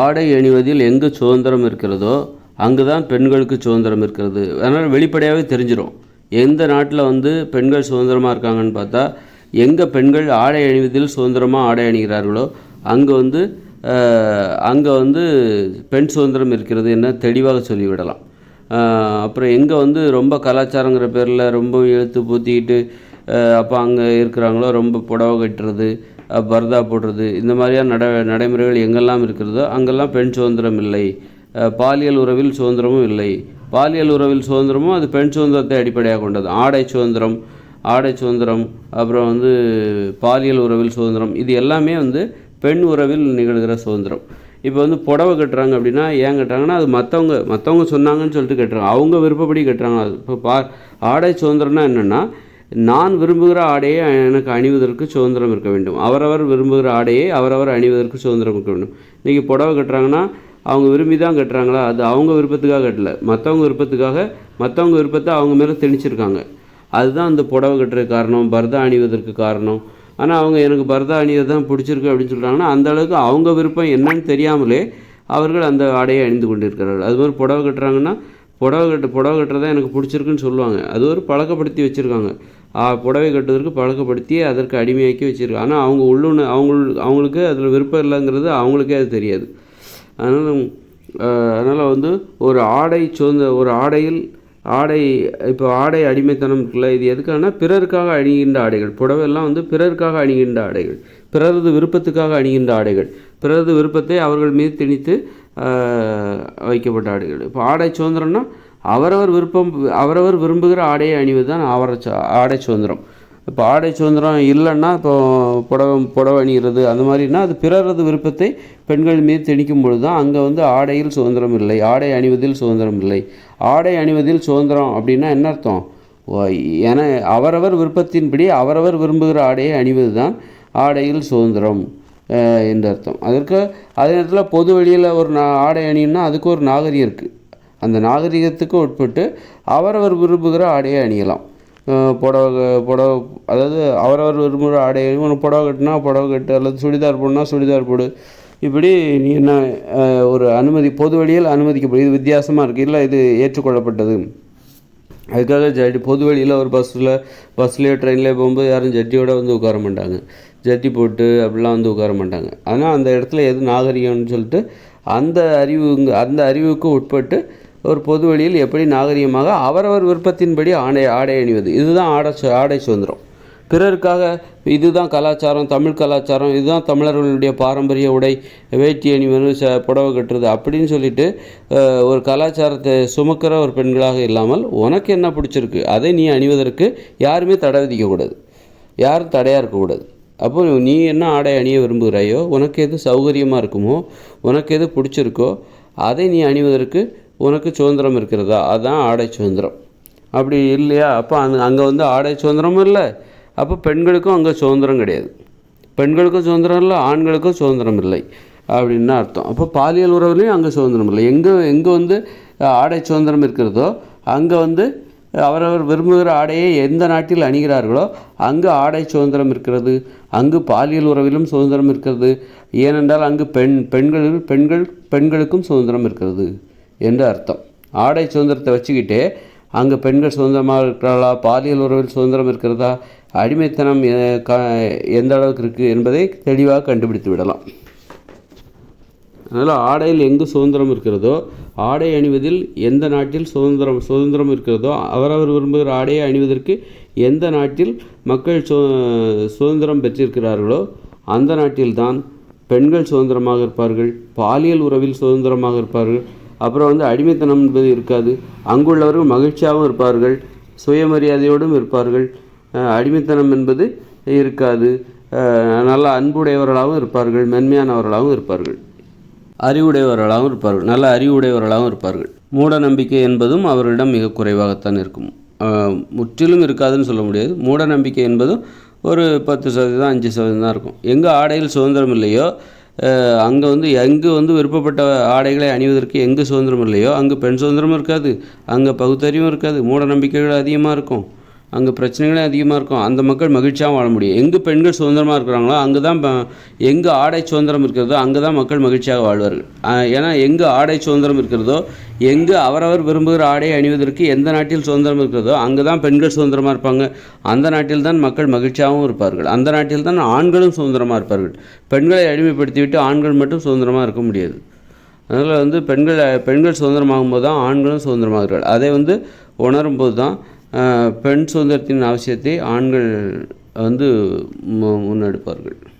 ஆடை அணிவதில் எங்கு சுதந்திரம் இருக்கிறதோ அங்கு தான் பெண்களுக்கு சுதந்திரம் இருக்கிறது. அதனால் வெளிப்படையாகவே தெரிஞ்சிடும் எந்த நாட்டில் வந்து பெண்கள் சுதந்திரமாக இருக்காங்கன்னு பார்த்தா எங்கே பெண்கள் ஆடை அணிவதில் சுதந்திரமாக ஆடை அணிகிறார்களோ அங்கே வந்து அங்கே வந்து பெண் சுதந்திரம் இருக்கிறது என்ன தெளிவாக சொல்லிவிடலாம். அப்புறம் எங்கே வந்து ரொம்ப கலாச்சாரங்கிற பேரில் ரொம்ப இழுத்து பூத்திக்கிட்டு அப்போ அங்கே இருக்கிறாங்களோ ரொம்ப புடவை கட்டுறது பர்தா போடுறது இந்த மாதிரியான நட நடைமுறைகள் எங்கெல்லாம் இருக்கிறதோ அங்கெல்லாம் பெண் சுதந்திரம் இல்லை. பாலியல் உறவில் சுதந்திரமும் இல்லை. பாலியல் உறவில் சுதந்திரமும் அது பெண் சுதந்திரத்தை அடிப்படையாக கொண்டது. ஆடை சுதந்திரம் ஆடை சுதந்திரம் அப்புறம் வந்து பாலியல் உறவில் சுதந்திரம் இது எல்லாமே வந்து பெண் உறவில் நிகழ்கிற சுதந்திரம். இப்போ வந்து புடவை கட்டுறாங்க அப்படின்னா ஏன் கட்டுறாங்கன்னா அது மற்றவங்க மற்றவங்க சொன்னாங்கன்னு சொல்லிட்டு கட்டுறாங்க. அவங்க விருப்பப்படி கட்டுறாங்க. அது இப்போ பா ஆடை சுதந்திரம்னா என்னென்னா நான் விரும்புகிற ஆடையை எனக்கு அணிவதற்கு சுதந்திரம் இருக்க வேண்டும். அவரவர் விரும்புகிற ஆடையை அவரவர் அணிவதற்கு சுதந்திரம் இருக்க வேண்டும். இன்றைக்கி புடவை கட்டுறாங்கன்னா அவங்க விரும்பி தான் கட்டுறாங்களா? அது அவங்க விருப்பத்துக்காக கட்டல. மற்றவங்க விருப்பத்துக்காக மற்றவங்க விருப்பத்தை அவங்க மேலே திணிச்சிருக்காங்க. அதுதான் அந்த புடவை கட்டுறதுக்கு காரணம் பர்தா அணிவதற்கு காரணம். ஆனால் அவங்க எனக்கு பர்தா அணிவது தான் பிடிச்சிருக்கு அப்படின்னு சொல்கிறாங்கன்னா அந்த அளவுக்கு அவங்க விருப்பம் என்னன்னு தெரியாமலே அவர்கள் அந்த ஆடையை அணிந்து கொண்டிருக்கிறார்கள். அது மாதிரி புடவை கட்டுறாங்கன்னா புடவை கட்டு புடவை கட்டுறதா எனக்கு பிடிச்சிருக்குன்னு சொல்லுவாங்க. அது ஒரு பழக்கப்படுத்தி வச்சுருக்காங்க. புடவை கட்டுவதற்கு பழக்கப்படுத்தி அதற்கு அடிமையாக்கி வச்சுருக்காங்க ஆனால் அவங்க உள்ளுண அவங்க அவங்களுக்கு அதில் விருப்பம் இல்லைங்கிறது அவங்களுக்கே அது தெரியாது. அதனால் அதனால் வந்து ஒரு ஆடை சுதந்திர ஒரு ஆடையில் ஆடை இப்போ ஆடை அடிமைத்தனம் இருக்குல்ல இது எதுக்காகனா பிறருக்காக அணிகின்ற ஆடைகள். புடவையெல்லாம் வந்து பிறருக்காக அணிகின்ற ஆடைகள். பிறரது விருப்பத்துக்காக அணிகின்ற ஆடைகள். பிறரது விருப்பத்தை அவர்கள் மீது திணித்து வைக்கப்பட்ட ஆடைகள். இப்போ ஆடை சுதந்திரம்னா அவரவர் விருப்பம் அவரவர் விரும்புகிற ஆடையை அணிவது தான் ஆவர ஆடை சுதந்திரம். இப்போ ஆடை சுதந்திரம் இல்லைன்னா இப்போ புடவை புடவை அணிகிறது அந்த மாதிரினா அது பிறரது விருப்பத்தை பெண்கள் மீது திணிக்கும் பொழுது தான் அங்கே வந்து ஆடையில் சுதந்திரம் இல்லை ஆடை அணிவதில் சுதந்திரம் இல்லை. ஆடை அணிவதில் சுதந்திரம் அப்படின்னா என்ன அர்த்தம்? என அவரவர் விருப்பத்தின்படி அவரவர் விரும்புகிற ஆடையை அணிவது தான் ஆடையில் சுதந்திரம். என்று அர்த்தம். அதற்கு அதே நேரத்தில் பொது வெளியில் ஒரு நா ஆடை அணின்னா அதுக்கு ஒரு நாகரிகம் இருக்குது அந்த நாகரிகத்துக்கு உட்பட்டு அவரவர் விரும்புகிற ஆடையை அணியலாம். புடவை புடவை அதாவது அவரவர் விரும்புகிற ஆடை ஒன்று புடவை கட்டினா புடவை கட்டு அல்லது சுடிதார் போடனா சுடிதார் போடு. இப்படி நீ என்ன ஒரு அனுமதி பொது வழியில் அனுமதிக்கப்படும். இது வித்தியாசமாக இருக்குது இல்லை இது ஏற்றுக்கொள்ளப்பட்டது. அதுக்காக ஜட்டி பொது வழியில் ஒரு பஸ்ஸில் பஸ்லேயோ ட்ரெயின்லேயோ போகும்போது யாரும் ஜட்டியோடு வந்து உட்கார மாட்டாங்க. ஜட்டி போட்டு அப்படிலாம் வந்து உட்கார மாட்டாங்க. ஆனால் அந்த இடத்துல எது நாகரிகம்னு சொல்லிட்டு அந்த அறிவு அந்த அறிவுக்கு உட்பட்டு ஒரு பொது வழியில் எப்படி நாகரிகமாக அவரவர் விருப்பத்தின்படி ஆடை ஆடை அணிவது. இதுதான் ஆடை ஆடை சுதந்திரம். பிறருக்காக இதுதான் கலாச்சாரம் தமிழ் கலாச்சாரம் இதுதான் தமிழர்களுடைய பாரம்பரிய உடை வேட்டி அணிவனு ச புடவை கட்டுறது அப்படின்னு சொல்லிட்டு ஒரு கலாச்சாரத்தை சுமக்கிற ஒரு பெண்களாக இல்லாமல் உனக்கு என்ன பிடிச்சிருக்கு? அதை நீ அணிவதற்கு யாருமே தடை விதிக்கக்கூடாது யாரும் தடையாக இருக்கக்கூடாது அப்போ நீ என்ன ஆடை அணிய விரும்புகிறாயோ உனக்கு எது சௌகரியமாக இருக்குமோ உனக்கு எது பிடிச்சிருக்கோ அதை நீ அணிவதற்கு உனக்கு சுதந்திரம் இருக்கிறதா? அதுதான் ஆடை சுதந்திரம். அப்படி இல்லையா? அப்போ அங்கே அங்கே வந்து ஆடை சுதந்திரமும் இல்லை. அப்போ பெண்களுக்கும் அங்கே சுதந்திரம் கிடையாது. பெண்களுக்கும் சுதந்திரம் இல்லை ஆண்களுக்கும் சுதந்திரம் இல்லை அப்படின்னு அர்த்தம். அப்போ பாலியல் உறவுலையும் அங்கே சுதந்திரம் இல்லை. எங்கே எங்கே வந்து ஆடை சுதந்திரம் இருக்கிறதோ அங்கே வந்து அவரவர் விரும்புகிற ஆடையை எந்த நாட்டில் அணிகிறார்களோ அங்கு ஆடை சுதந்திரம் இருக்கிறது அங்கு பாலியல் உறவிலும் சுதந்திரம் இருக்கிறது. ஏனென்றால் அங்கு பெண் பெண்கள் பெண்கள் பெண்களுக்கும் சுதந்திரம் இருக்கிறது என்று அர்த்தம். ஆடை சுதந்திரத்தை வச்சுக்கிட்டே அங்கே பெண்கள் சுதந்திரமாக இருக்கிறாளா பாலியல் உறவில் சுதந்திரம் இருக்கிறதா? அடிமைத்தனம் எந்த அளவுக்கு இருக்குது என்பதை தெளிவாக கண்டுபிடித்து விடலாம். அதனால் ஆடையில் எங்கு சுதந்திரம் இருக்கிறதோ ஆடை அணிவதில் எந்த நாட்டில் சுதந்திரம் சுதந்திரம் இருக்கிறதோ அவரவர் விரும்புகிற ஆடையை அணிவதற்கு எந்த நாட்டில் மக்கள் சு சுதந்திரம் பெற்றிருக்கிறார்களோ அந்த நாட்டில்தான் பெண்கள் சுதந்திரமாக இருப்பார்கள் பாலியல் உறவில் சுதந்திரமாக இருப்பார்கள். அப்புறம் வந்து அடிமைத்தனம் என்பது இருக்காது. அங்குள்ளவர்கள் மகிழ்ச்சியாகவும் இருப்பார்கள் சுயமரியாதையோடும் இருப்பார்கள். அடிமைத்தனம் என்பது இருக்காது. நல்ல அன்புடையவர்களாகவும் இருப்பார்கள் மென்மையானவர்களாகவும் இருப்பார்கள். அறிவுடையவர்களாகவும் இருப்பார்கள் நல்ல அறிவுடையவர்களாகவும் இருப்பார்கள். மூட நம்பிக்கை என்பதும் அவர்களிடம் மிக குறைவாகத்தான் இருக்கும். முற்றிலும் இருக்காதுன்னு சொல்ல முடியாது. மூட நம்பிக்கை என்பதும் ஒரு பத்து சதவீதம் அஞ்சு சதவீதம் தான் இருக்கும். எங்கே ஆடையில் சுதந்திரம் இல்லையோ அங்கே வந்து எங்கு வந்து விருப்பப்பட்ட ஆடைகளை அணிவதற்கு எங்கு சுதந்திரம் இல்லையோ அங்கே பெண் சுதந்திரமும் இருக்காது அங்கே பகுத்தறிவும் இருக்காது மூட நம்பிக்கைகள் அதிகமாக இருக்கும். அங்கே பிரச்சனைகளே அதிகமாக இருக்கும். அந்த மக்கள் மகிழ்ச்சியாக வாழ முடியும். எங்கே பெண்கள் சுதந்திரமாக இருக்கிறாங்களோ அங்கே தான் எங்கே ஆடை சுதந்திரம் இருக்கிறதோ அங்கே தான் மக்கள் மகிழ்ச்சியாக வாழ்வார்கள். ஏன்னா எங்கே ஆடை சுதந்திரம் இருக்கிறதோ எங்கே அவரவர் விரும்புகிற ஆடை அணிவதற்கு எந்த நாட்டில் சுதந்திரம் இருக்கிறதோ அங்கே தான் பெண்கள் சுதந்திரமாக இருப்பாங்க. அந்த நாட்டில் தான் மக்கள் மகிழ்ச்சியாகவும் இருப்பார்கள். அந்த நாட்டில் தான் ஆண்களும் சுதந்திரமாக இருப்பார்கள். பெண்களை அடிமைப்படுத்திவிட்டு ஆண்கள் மட்டும் சுதந்திரமாக இருக்க முடியாது. அதனால் வந்து பெண்கள் பெண்கள் சுதந்திரமாகும் போது தான் ஆண்களும் சுதந்திரமாகிறார்கள் அதை வந்து உணரும் போது தான் பெண் சுதந்திரத்தின் அவசியத்தை ஆண்கள் வந்து மு- முன்னெடுப்பார்கள்.